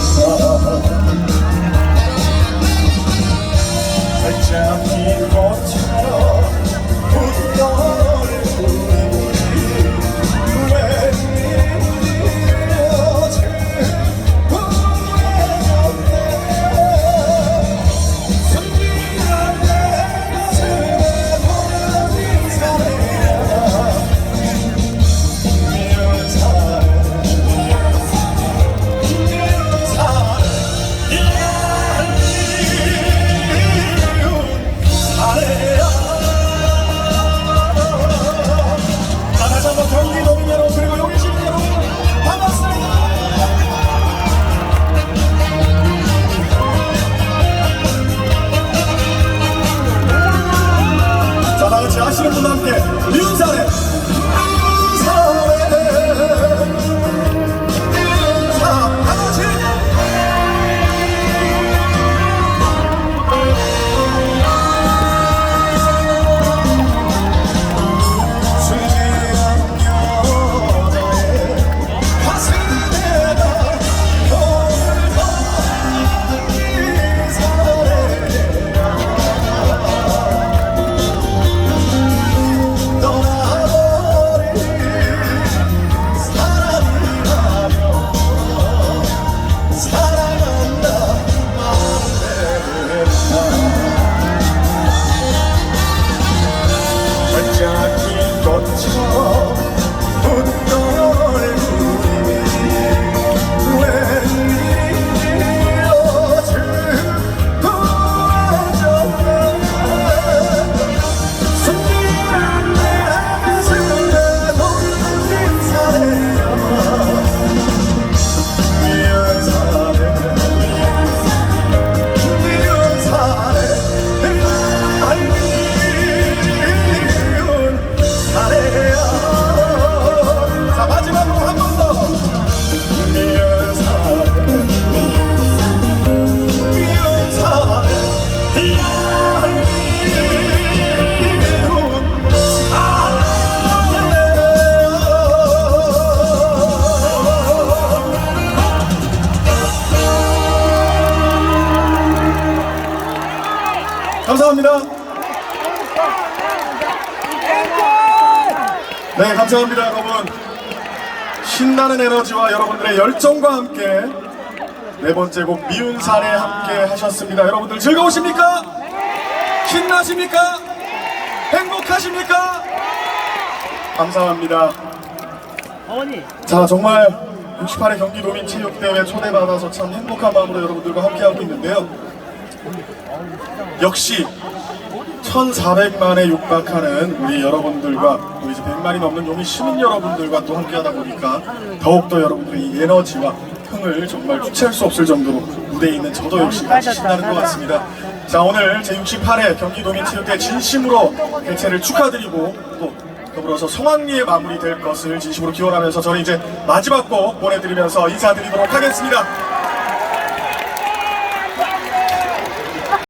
Jesus. 其实。 감사합니다. 네, 감사합니다, 여러분. 신나는 에너지와 여러분들의 열정과 함께 네 번째 곡 미운 사내 함께 하셨습니다. 여러분들 즐거우십니까? 신나십니까? 행복하십니까? 감사합니다. 자 정말 68회 경기도민체육대회 초대받아서 참 행복한 마음으로 여러분들과 함께하고 있는데요 역시 1400만에 육박하는 우리 여러분들과 또 이제 100만이 넘는 용인 시민 여러분들과 또 함께하다 보니까 더욱더 여러분들의 이 에너지와 흥을 정말 주체할 수 없을 정도로 무대에 있는 저도 역시 같이 신나는 것 같습니다 자 오늘 제68회 경기도민체육대회 진심으로 개최를 축하드리고 또 더불어서 성황리에 마무리될 것을 진심으로 기원하면서 저는 이제 마지막 곡 보내드리면서 인사드리도록 하겠습니다.